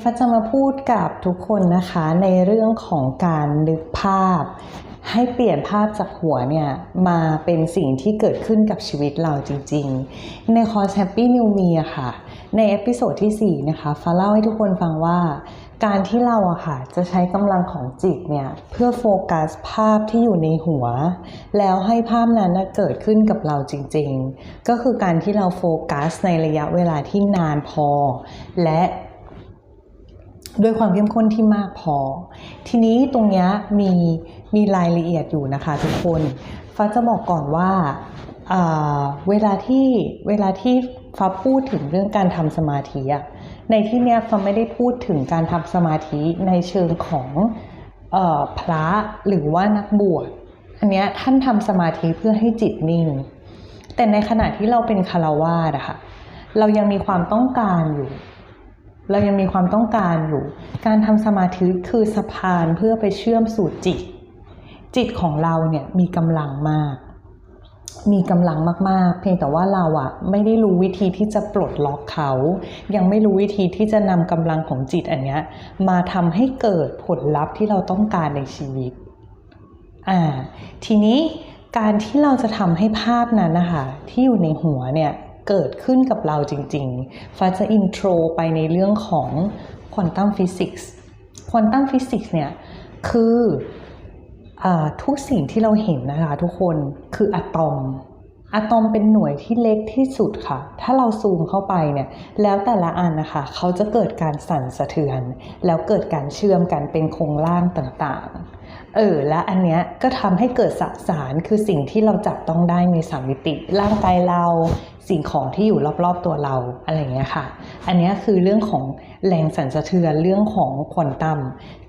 ฟ้าจะมาพูดกับทุกคนนะคะในเรื่องของการนึกภาพ ให้เปลี่ยนภาพจากหัวเนี่ยมาเป็นสิ่งที่เกิดขึ้นกับชีวิตเราจริงๆ ในคอร์ส Happy New Me อะค่ะ ในเอพิโซดที่ 4 นะคะฟ้าเล่าให้ทุกคนฟังว่า การที่เราอะค่ะจะใช้กำลังของจิตเนี่ยเพื่อโฟกัสภาพที่อยู่ในหัว แล้วให้ภาพนั้นเกิดขึ้นกับเราจริงๆ ก็คือการที่เราโฟกัสในระยะเวลาที่นานพอ และ ด้วยความเข้มข้นที่มากพอ ทีนี้ตรงเนี้ยมีมีรายละเอียดอยู่นะคะทุกคนฟ้าจะบอกก่อนว่าเวลาที่เวลาที่ฟ้าพูดถึงเรื่องการทำสมาธิอะในที่เนี้ยฟ้าไม่ได้พูดถึงการทำสมาธิในเชิงของออพระหรือว่านักบวชอันเนี้ยท่านทำสมาธิเพื่อให้จิตนิ่ง แต่ในขณะที่เราเป็นคารวาสอะค่ะเรายังมีความต้องการอยู่ เรายังมีความต้องการอยู่ การทำสมาธิคือสะพานเพื่อไปเชื่อมสู่จิต จิตของเราเนี่ยมีกำลังมาก มีกำลังมากๆ เพียงแต่ว่าเราอะไม่ได้รู้วิธีที่จะปลดล็อกเขา ยังไม่รู้วิธีที่จะนำกำลังของจิตอันเนี้ยมาทำให้เกิดผลลัพธ์ที่เราต้องการในชีวิต อ่า ทีนี้การที่เราจะทำให้ภาพนั้นนะคะที่อยู่ในหัวเนี่ย เกิดขึ้นกับเราจริงๆ ฟ้าจะอินโทรไปในเรื่องของควอนตัมฟิสิกส์ ควอนตัมฟิสิกส์เนี่ยคืออทุกสิ่งที่เราเห็นนะคะทุกคนคืออะตอม อะตอมเป็นหน่วยที่เล็กที่สุดค่ะ ถ้าเราซูมเข้าไปเนี่ย แล้วแต่ละอันนะคะ เขาจะเกิดการสั่นสะเทือน แล้วเกิดการเชื่อมกันเป็นโครงร่างต่างๆ เออและอันเนี้ยก็ทำให้เกิดสสารคือสิ่งที่เราจับต้องได้ในสามมิติ ร่างกายเราสิ่งของที่อยู่รอบๆตัวเราอะไรเงี้ยค่ะ อันเนี้ยคือเรื่องของแรงสั่นสะเทือนเรื่องของควอนตัม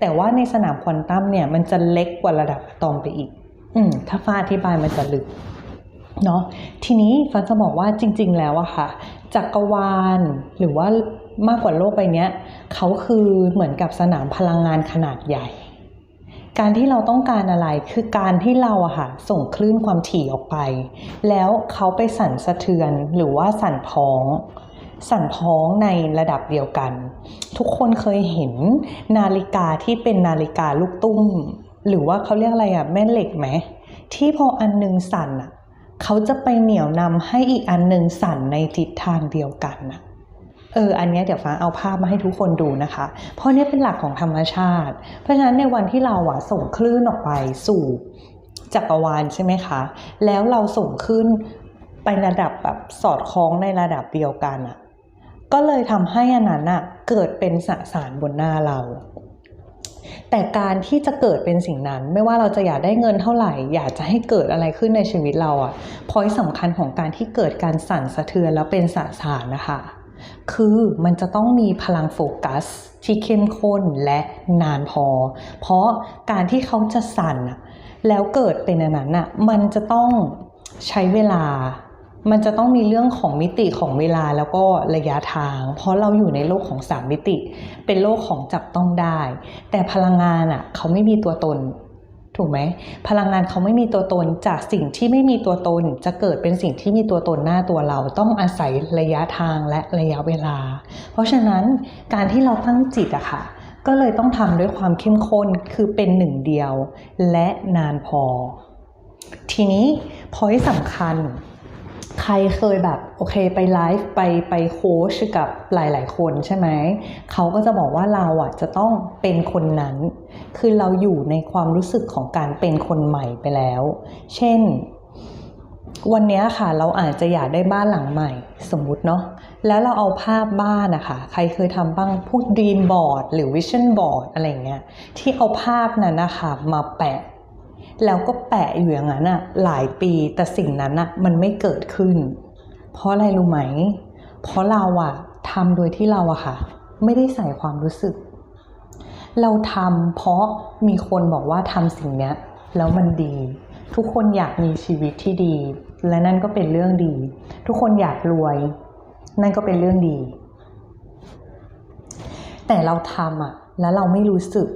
แต่ว่าในสนามควอนตัมเนี่ยมันจะเล็กกว่าระดับอะตอมไปอีก อืมถ้าฟ้าอธิบายมันจะลึกเนาะทีนี้ฟ้าจะบอกว่าจริง ๆ แล้วอะค่ะจักรวาลหรือว่ามากกว่าโลกใบเนี้ยเขาคือเหมือนกับสนามพลังงานขนาดใหญ่ การที่เราต้องการอะไรคือการที่เราอะค่ะส่งคลื่นความถี่ออกไป แล้วเขาไปสั่นสะเทือนหรือว่าสั่นพ้อง สั่นพ้องในระดับเดียวกัน ทุกคนเคยเห็นนาฬิกาที่เป็นนาฬิกาลูกตุ้ม หรือว่าเขาเรียกอะไรอะแม่เหล็กไหมที่พออันหนึงสั่นอะเขาจะไปเหนี่ยวนำให้อีกอันหนึ่งสั่นในทิศทางเดียวกันนะ เอออันนี้เดี๋ยวฟ้าเอาภาพมาให้ทุกคนดูนะคะ เพราะนี่เป็นหลักของธรรมชาติ เพราะฉะนั้นในวันที่เราอะส่งคลื่นออกไปสู่จักรวาลใช่ไหมคะ แล้วเราส่งคลื่นไประดับแบบสอดคล้องในระดับเดียวกันอะก็เลยทำให้อันนั้นอะเกิดเป็นสสารบนหน้าเรา แต่การที่จะเกิดเป็นสิ่งนั้น ไม่ว่าเราจะอยากได้เงินเท่าไหร่ อยากจะให้เกิดอะไรขึ้นในชีวิตเราอะพอยสำคัญของการที่เกิดการสั่นสะเทือนแล้วเป็นสสารนะคะ คือมันจะต้องมีพลังโฟกัสที่เข้มข้นและนานพอ เพราะการที่เขาจะสั่นแล้วเกิดเป็นอันนั้นอะมันจะต้องใช้เวลา มันจะต้องมีเรื่องของมิติของเวลาแล้วก็ระยะทาง เพราะเราอยู่ในโลกของสามมิติ เป็นโลกของจับต้องได้ แต่พลังงานอะเขาไม่มีตัวตน ถูกไหมพลังงานเขาไม่มีตัวตนจากสิ่งที่ไม่มีตัวตน จะเกิดเป็นสิ่งที่มีตัวตนหน้าตัวเราต้องอาศัยระยะทางและระยะเวลา เพราะฉะนั้นการที่เราตั้งจิตอะค่ะ ก็เลยต้องทำด้วยความเข้มข้นคือเป็นหนึ่งเดียว และนานพอ ทีนี้พอยสำคัญ ใครเคยแบบโอเคไปไลฟ์ไปไปโค้ชกับหลาย ๆ คนใช่ไหมเขาก็จะบอกว่าเราอะจะต้องเป็นคนนั้น คือเราอยู่ในความรู้สึกของการเป็นคนใหม่ไปแล้ว เช่น วันนี้ค่ะเราอาจจะอยากได้บ้านหลังใหม่ สมมุติเนาะแล้วเราเอาภาพบ้านนะคะใครเคยทำบ้างพวก dream board หรือ vision board อะไรเงี้ยที่เอาภาพนั้นนะคะมาแปะ แล้วก็แปะอยู่อย่างนั้นอะหลายปีแต่สิ่งนั้นอะมันไม่เกิดขึ้น เพราะอะไรรู้ไหม เพราะเราอะทำโดยที่เราอะค่ะ ไม่ได้ใส่ความรู้สึก เราทำเพราะมีคนบอกว่าทำสิ่งเนี้ยแล้วมันดี ทุกคนอยากมีชีวิตที่ดี และนั่นก็เป็นเรื่องดี ทุกคนอยากรวย นั่นก็เป็นเรื่องดี แต่เราทำอะแล้วเราไม่รู้สึก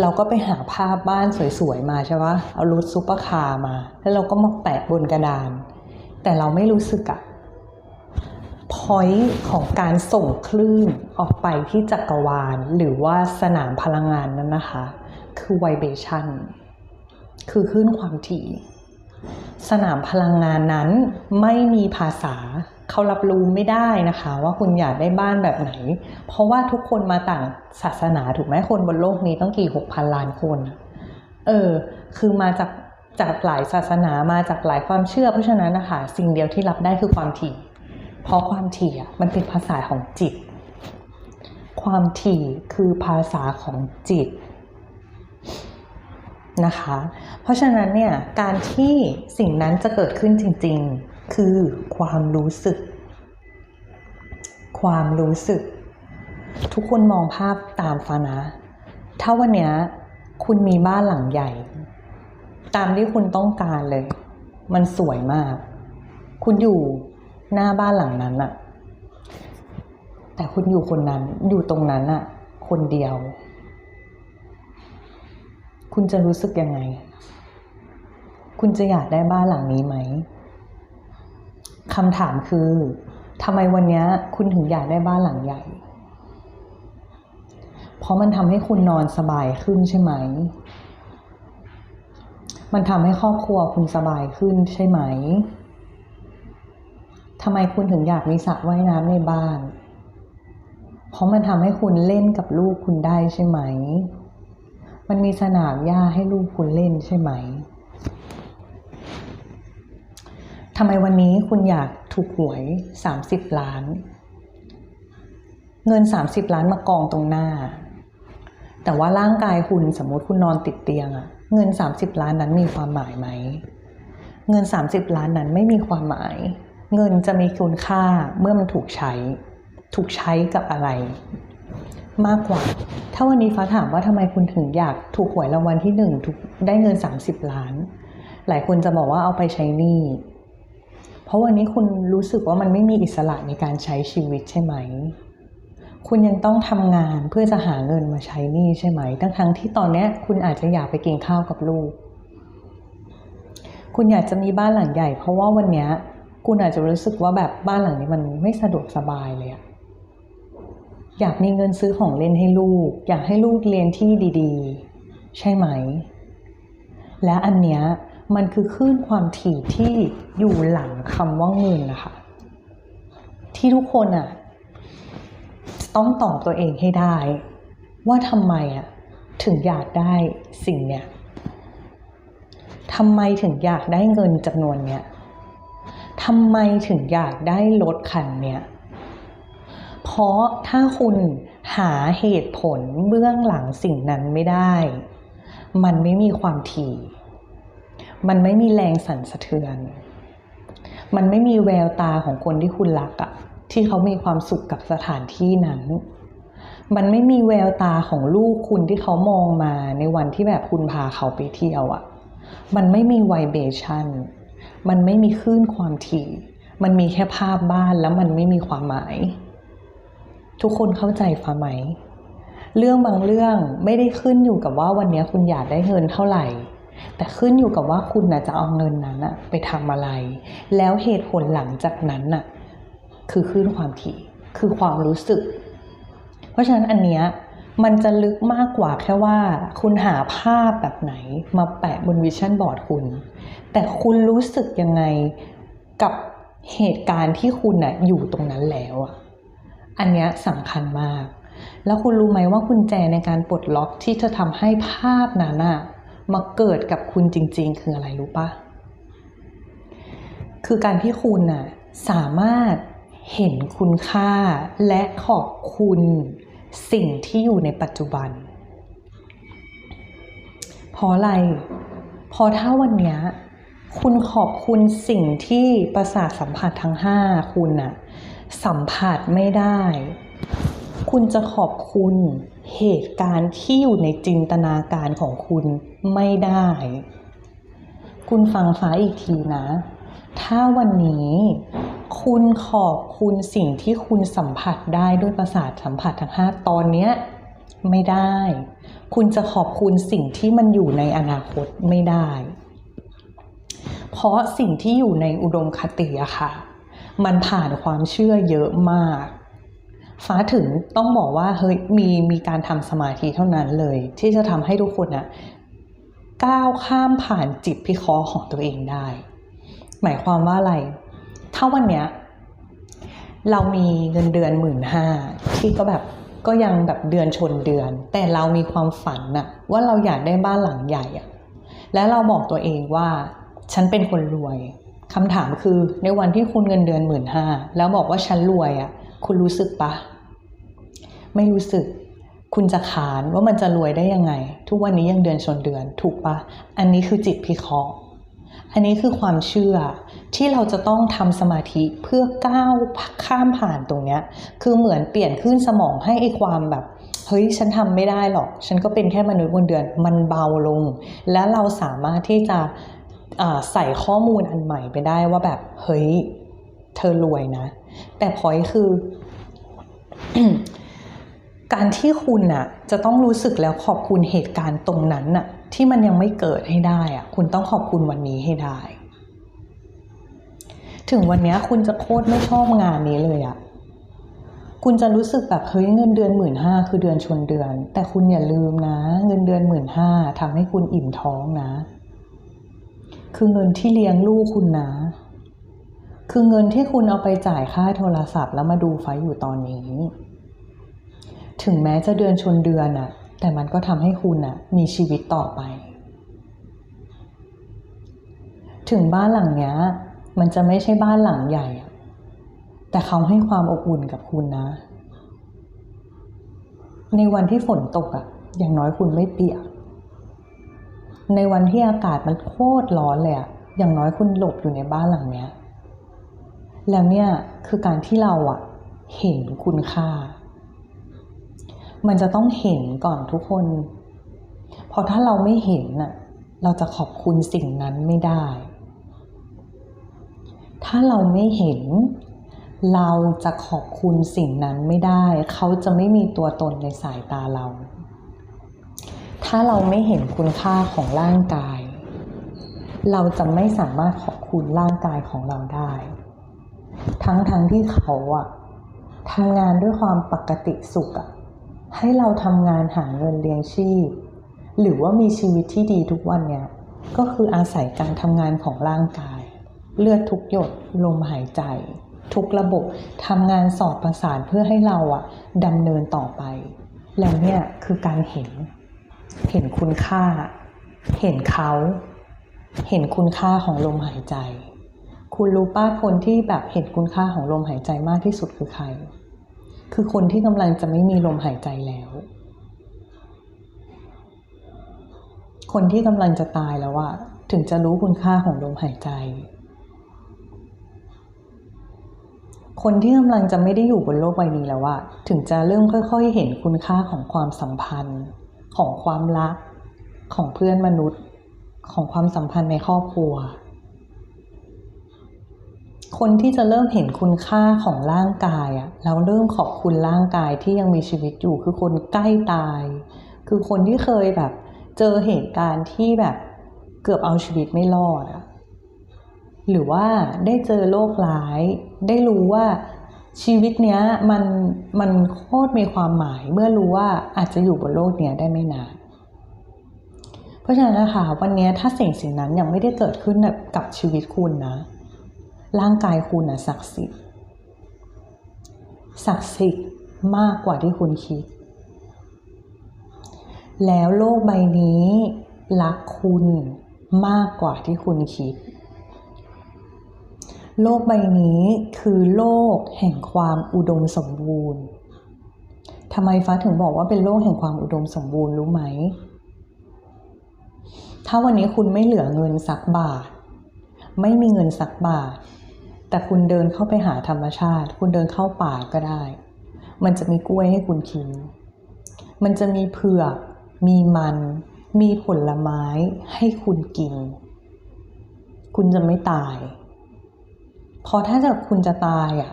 เราก็ไปหาภาพบ้านสวยๆมาใช่ปะเอารถซุปเปอร์คาร์มา แล้วเราก็มาแปะบนกระดาน แต่เราไม่รู้สึกอะพอยต์ของการส่งคลื่นออกไปที่จักรวาล หรือว่าสนามพลังงานนั้นนะคะ คือ vibration คือคลื่นความถี่ สนามพลังงานนั้นไม่มีภาษา เขารับรู้ไม่ได้นะคะ ว่าคุณอยากได้บ้านแบบไหน เพราะว่าทุกคนมาต่างศาสนาถูกไหมคนบนโลกนี้ต้องกี่หกพันล้านคน เออ คือมาจากจากหลายศาสนามาจากหลายความเชื่อ เพราะฉะนั้นนะคะสิ่งเดียวที่รับได้คือความถี่ เพราะความถี่อะมันเป็นภาษาของจิต ความถี่คือภาษาของจิตนะคะ เพราะฉะนั้นเนี่ยการที่สิ่งนั้นจะเกิดขึ้นจริง ๆ คือความรู้สึก ความรู้สึก ทุกคนมองภาพตามฟ้านะ ถ้าวันเนี้ยคุณมีบ้านหลังใหญ่ ตามที่คุณต้องการเลย มันสวยมาก คุณอยู่หน้าบ้านหลังนั้นอะแต่คุณอยู่คนนั้นอยู่ตรงนั้นอะคนเดียว คุณจะรู้สึกยังไง คุณจะอยากได้บ้านหลังนี้ไหม คำถามคือทำไมวันนี้คุณถึงอยากได้บ้านหลังใหญ่ เพราะมันทำให้คุณนอนสบายขึ้นใช่ไหม มันทำให้ครอบครัวคุณสบายขึ้นใช่ไหมทำไมคุณถึงอยากมีสระว่ายน้ำในบ้าน เพราะมันทำให้คุณเล่นกับลูกคุณได้ใช่ไหม มันมีสนามหญ้าให้ลูกคุณเล่นใช่ไหม ทำไมวันนี้คุณอยากถูกหวย 30 ล้าน เงิน 30 ล้านมากองตรงหน้า แต่ว่าร่างกายคุณสมมติคุณนอนติดเตียงอะเงิน 30 ล้านนั้นมีความหมายไหม เงิน 30 ล้านนั้นไม่มีความหมาย เงินจะมีคุณค่าเมื่อมันถูกใช้ ถูกใช้กับอะไร มากกว่า ถ้าวันนี้ฟ้าถามว่าทำไมคุณถึงอยากถูกหวยรางวัลที่หนึ่งได้เงิน 30 ล้าน หลายคนจะบอกว่าเอาไปใช้หนี้ เพราะวันนี้คุณรู้สึกว่ามันไม่มีอิสระในการใช้ชีวิตใช่ไหม คุณยังต้องทำงานเพื่อจะหาเงินมาใช้หนี้ใช่ไหม ทั้งทั้งที่ตอนนี้คุณอาจจะอยากไปกินข้าวกับลูก คุณอยากจะมีบ้านหลังใหญ่ เพราะว่าวันนี้คุณอาจจะรู้สึกว่าแบบบ้านหลังนี้มันไม่สะดวกสบายเลยอะอยากมีเงินซื้อของเล่นให้ลูก อยากให้ลูกเรียนที่ดี ๆ ใช่ไหม และอันเนี้ย มันคือคลื่นความถี่ที่อยู่หลังคำว่าเงินนะคะ ที่ทุกคนอะต้องตอบตัวเองให้ได้ ว่าทำไมอะถึงอยากได้สิ่งเนี้ยทำไมถึงอยากได้เงินจำนวนเนี้ยทำไมถึงอยากได้รถคันเนี้ยเพราะถ้าคุณหาเหตุผลเบื้องหลังสิ่งนั้นไม่ได้ มันไม่มีความถี่ มันไม่มีแรงสั่นสะเทือน มันไม่มีแววตาของคนที่คุณรักอะที่เขามีความสุขกับสถานที่นั้น มันไม่มีแววตาของลูกคุณที่เขามองมาในวันที่แบบคุณพาเขาไปเที่ยวอะมันไม่มีไวเบชันมันไม่มีคลื่นความถี่ มันมีแค่ภาพบ้านแล้วมันไม่มีความหมาย ทุกคนเข้าใจฟ้าไหม เรื่องบางเรื่องไม่ได้ขึ้นอยู่กับว่าวันนี้คุณอยากได้เงินเท่าไหร่ แต่ขึ้นอยู่กับว่าคุณนะจะเอาเงินนั้นอะไปทำอะไร แล้วเหตุผลหลังจากนั้นน่ะคือคลื่นความถี่คือความรู้สึก เพราะฉะนั้นอันเนี้ยมันจะลึกมากกว่าแค่ว่า คุณหาภาพแบบไหนมาแปะบนวิชั่นบอร์ดคุณ แต่คุณรู้สึกยังไงกับเหตุการณ์ที่คุณน่ะอยู่ตรงนั้นแล้วอะอันเนี้ยสำคัญมาก แล้วคุณรู้ไหมว่ากุญแจในการปลดล็อกที่จะทำให้ภาพนั้นอะ มาเกิดกับคุณจริง ๆ คืออะไรรู้ปะคือการที่คุณน่ะสามารถเห็นคุณค่าและขอบคุณสิ่งที่อยู่ในปัจจุบัน เพราะอะไรเพราะถ้าวันนี้คุณขอบคุณสิ่งที่ประสาทสัมผัสทั้งห้าคุณน่ะสัมผัสไม่ได้ คุณจะขอบคุณเหตุการณ์ที่อยู่ในจินตนาการของคุณ ไม่ได้ คุณฟังฟ้าอีกทีนะ ถ้าวันนี้คุณขอบคุณสิ่งที่คุณสัมผัสได้ด้วยประสาทสัมผัสทั้งห้าตอนเนี้ยไม่ได้ คุณจะขอบคุณสิ่งที่มันอยู่ในอนาคตไม่ได้ เพราะสิ่งที่อยู่ในอุดมคติอะค่ะ มันผ่านความเชื่อเยอะมาก ฟ้าถึงต้องบอกว่าเฮ้ยมีมีการทำสมาธิเท่านั้นเลย ที่จะทำให้ทุกคนอะ ก้าวข้ามผ่านจิตพิเคราะห์ของตัวเองได้ หมายความว่าอะไร ถ้าวันเนี้ยเรามีเงินเดือนหมื่นห้าที่ก็แบบก็ยังแบบเดือนชนเดือน แต่เรามีความฝันน่ะว่าเราอยากได้บ้านหลังใหญ่อะและเราบอกตัวเองว่าฉันเป็นคนรวยคำถามคือในวันที่คุณเงินเดือนหมื่นห้าแล้วบอกว่าฉันรวยอะคุณรู้สึกปะไม่รู้สึก คุณจะขานว่ามันจะรวยได้ยังไง ทุกวันนี้ยังเดือนชนเดือน ถูกปะอันนี้คือจิตพิเคราะห์อันนี้คือความเชื่อที่เราจะต้องทำสมาธิเพื่อก้าวข้ามผ่านตรงเนี้ย คือเหมือนเปลี่ยนขึ้นสมองให้ไอความแบบ เฮ้ยฉันทำไม่ได้หรอก ฉันก็เป็นแค่มนุษย์บนเดือนมันเบาลง และเราสามารถที่จะใส่ข้อมูลอันใหม่ไปได้ว่าแบบ เฮ้ย เธอรวยนะ แต่พอยคือ การที่คุณน่ะจะต้องรู้สึกแล้วขอบคุณเหตุการณ์ตรงนั้นน่ะที่มันยังไม่เกิดให้ได้อะคุณต้องขอบคุณวันนี้ให้ได้ ถึงวันนี้คุณจะโคตรไม่ชอบงานนี้เลยอะคุณจะรู้สึกแบบเฮ้ยเงินเดือนหมื่นห้าคือเดือนชนเดือน แต่คุณอย่าลืมนะ เงินเดือนหมื่นห้าทำให้คุณอิ่มท้องนะ คือเงินที่เลี้ยงลูกคุณนะ คือเงินที่คุณเอาไปจ่ายค่าโทรศัพท์แล้วมาดูไฟอยู่ตอนนี้ ถึงแม้จะเดือนชนเดือนน่ะแต่มันก็ทำให้คุณน่ะมีชีวิตต่อไป ถึงบ้านหลังเนี้ย มันจะไม่ใช่บ้านหลังใหญ่ แต่เขาให้ความอบอุ่นกับคุณนะ ในวันที่ฝนตกอะอย่างน้อยคุณไม่เปียก ในวันที่อากาศมันโคตรร้อนเลยอะอย่างน้อยคุณหลบอยู่ในบ้านหลังเนี้ย แล้วเนี่ยคือการที่เราอะเห็นคุณค่า มันจะต้องเห็นก่อนทุกคน เพราะถ้าเราไม่เห็นน่ะ เราจะขอบคุณสิ่งนั้นไม่ได้ ถ้าเราไม่เห็น เราจะขอบคุณสิ่งนั้นไม่ได้ เขาจะไม่มีตัวตนในสายตาเรา ถ้าเราไม่เห็นคุณค่าของร่างกาย เราจะไม่สามารถขอบคุณร่างกายของเราได้ ทั้งทั้งที่เขาอะทำงานด้วยความปกติสุขอะ ให้เราทำงานหาเงินเลี้ยงชีพ หรือว่ามีชีวิตที่ดีทุกวันเนี่ยก็คืออาศัยการทำงานของร่างกาย เลือดทุกหยดลมหายใจ ทุกระบบทำงานสอดประสานเพื่อให้เราอะดำเนินต่อไป แล้วเนี่ยคือการเห็น เห็นคุณค่า เห็นเขา เห็นคุณค่าของลมหายใจ คุณรู้ป้าคนที่แบบเห็นคุณค่าของลมหายใจมากที่สุดคือใคร คือคนที่กำลังจะไม่มีลมหายใจแล้ว คนที่กำลังจะตายแล้วอะถึงจะรู้คุณค่าของลมหายใจ คนที่กำลังจะไม่ได้อยู่บนโลกใบนี้แล้วอะถึงจะเริ่มค่อย ๆ เห็นคุณค่าของความสัมพันธ์ ของความรัก ของเพื่อนมนุษย์ ของความสัมพันธ์ในครอบครัว คนที่จะเริ่มเห็นคุณค่าของร่างกายอะแล้วเริ่มขอบคุณร่างกายที่ยังมีชีวิตอยู่คือคนใกล้ตาย คือคนที่เคยแบบเจอเหตุการณ์ที่แบบเกือบเอาชีวิตไม่รอดอะหรือว่าได้เจอโรคร้าย ได้รู้ว่าชีวิตเนี้ยมันมันโคตรมีความหมาย เมื่อรู้ว่าอาจจะอยู่บนโลกเนี้ยได้ไม่นานเพราะฉะนั้นนะคะวันนี้ถ้าสิ่งสิ่งนั้นยังไม่ได้เกิดขึ้นกับชีวิตคุณนะ ร่างกายคุณนะศักดิ์สิทธิ์ศักดิ์สิทธิ์มากกว่าที่คุณคิด แล้วโลกใบนี้รักคุณมากกว่าที่คุณคิด โลกใบนี้คือโลกแห่งความอุดมสมบูรณ์ทำไมฟ้าถึงบอกว่าเป็นโลกแห่งความอุดมสมบูรณ์รู้ไหม ถ้าวันนี้คุณไม่เหลือเงินสักบาท ไม่มีเงินสักบาท แต่คุณเดินเข้าไปหาธรรมชาติ คุณเดินเข้าป่าก็ได้ มันจะมีกล้วยให้คุณกิน มันจะมีเผือก มีมัน มีผลไม้ให้คุณกิน คุณจะไม่ตาย พอถ้าจะคุณจะตายอะ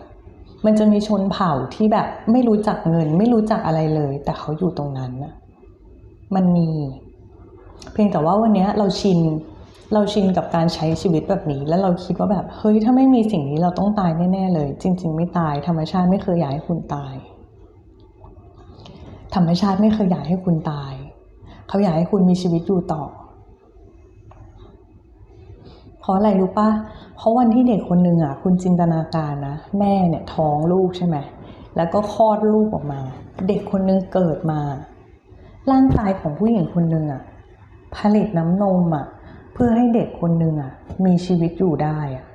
มันจะมีชนเผ่าที่แบบไม่รู้จักเงิน ไม่รู้จักอะไรเลย แต่เขาอยู่ตรงนั้นน่ะมันมี เพียงแต่ว่าวันนี้เราชิน เราชินกับการใช้ชีวิตแบบนี้ แล้วเราคิดว่าแบบเฮ้ยถ้าไม่มีสิ่งนี้เราต้องตายแน่ๆเลย จริง ๆ ไม่ตาย ธรรมชาติไม่เคยอยากให้คุณตาย ธรรมชาติไม่เคยอยากให้คุณตาย เขาอยากให้คุณมีชีวิตอยู่ต่อ เพราะอะไรรู้ปะเพราะวันที่เด็กคนหนึ่งอะ คุณจินตนาการนะแม่เนี่ยท้องลูกใช่ไหมแล้วก็คลอดลูกออกมา เด็กคนหนึงเกิดมา ร่างกายของผู้หญิงคนหนึ่งอะ ผลิตน้ำนมอะ เพื่อให้เด็กคนหนึ่งอะมีชีวิตอยู่ได้อะ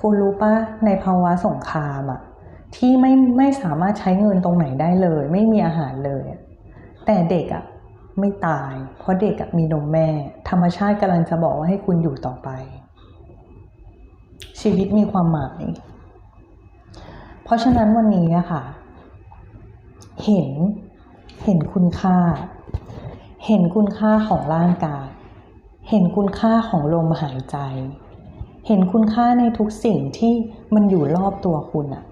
คุณรู้ปะในภาวะสงครามอะที่ไม่ไม่สามารถใช้เงินตรงไหนได้เลย ไม่มีอาหารเลย แต่เด็กอะไม่ตาย เพราะเด็กอะมีนมแม่ ธรรมชาติกำลังจะบอกว่าให้คุณอยู่ต่อไป ชีวิตมีความหมาย เพราะฉะนั้นวันนี้อะค่ะ เห็นเห็นคุณค่า เห็นคุณค่าของร่างกาย เห็นคุณค่าของลมหายใจ เห็นคุณค่าในทุกสิ่งที่มันอยู่รอบตัวคุณอะ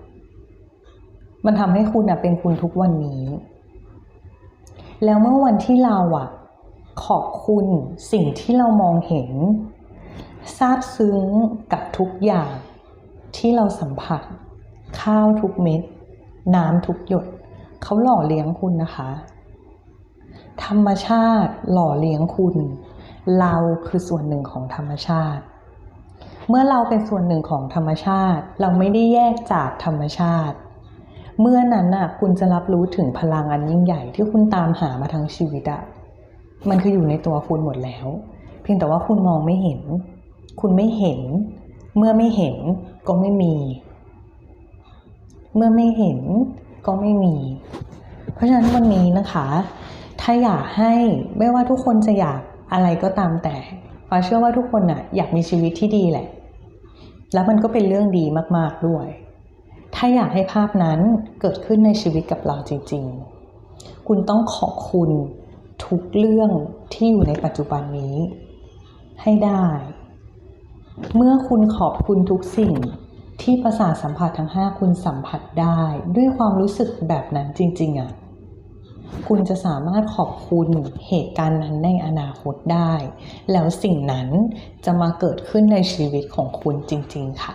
มันทำให้คุณอะเป็นคุณทุกวันนี้ แล้วเมื่อวันที่เราอะขอบคุณสิ่งที่เรามองเห็นซาบซึ้งกับทุกอย่างที่เราสัมผัส ข้าวทุกเม็ด น้ำทุกหยด เขาหล่อเลี้ยงคุณนะคะ ธรรมชาติหล่อเลี้ยงคุณ เราคือส่วนหนึ่งของธรรมชาติ เมื่อเราเป็นส่วนหนึ่งของธรรมชาติ เราไม่ได้แยกจากธรรมชาติ เมื่อนั้นน่ะคุณจะรับรู้ถึงพลังอันยิ่งใหญ่ที่คุณตามหามาทั้งชีวิตอะมันคืออยู่ในตัวคุณหมดแล้ว เพียงแต่ว่าคุณมองไม่เห็น คุณไม่เห็น เมื่อไม่เห็นก็ไม่มี เมื่อไม่เห็นก็ไม่มี เพราะฉะนั้นวันนี้นะคะ ถ้าอยากให้ไม่ว่าทุกคนจะอยาก อะไรก็ตามแต่ฟ้าเชื่อว่าทุกคนน่ะอยากมีชีวิตที่ดีแหละ แล้วมันก็เป็นเรื่องดีมากๆด้วย ถ้าอยากให้ภาพนั้นเกิดขึ้นในชีวิตกับเราจริง ๆ คุณต้องขอบคุณทุกเรื่องที่อยู่ในปัจจุบันนี้ ให้ได้ เมื่อคุณขอบคุณทุกสิ่งที่ประสาทสัมผัสทั้งห้าคุณสัมผัสได้ ด้วยความรู้สึกแบบนั้นจริง ๆอะ คุณจะสามารถขอบคุณเหตุการณ์นั้นในอนาคตได้ แล้วสิ่งนั้นจะมาเกิดขึ้นในชีวิตของคุณจริง ๆ ค่ะ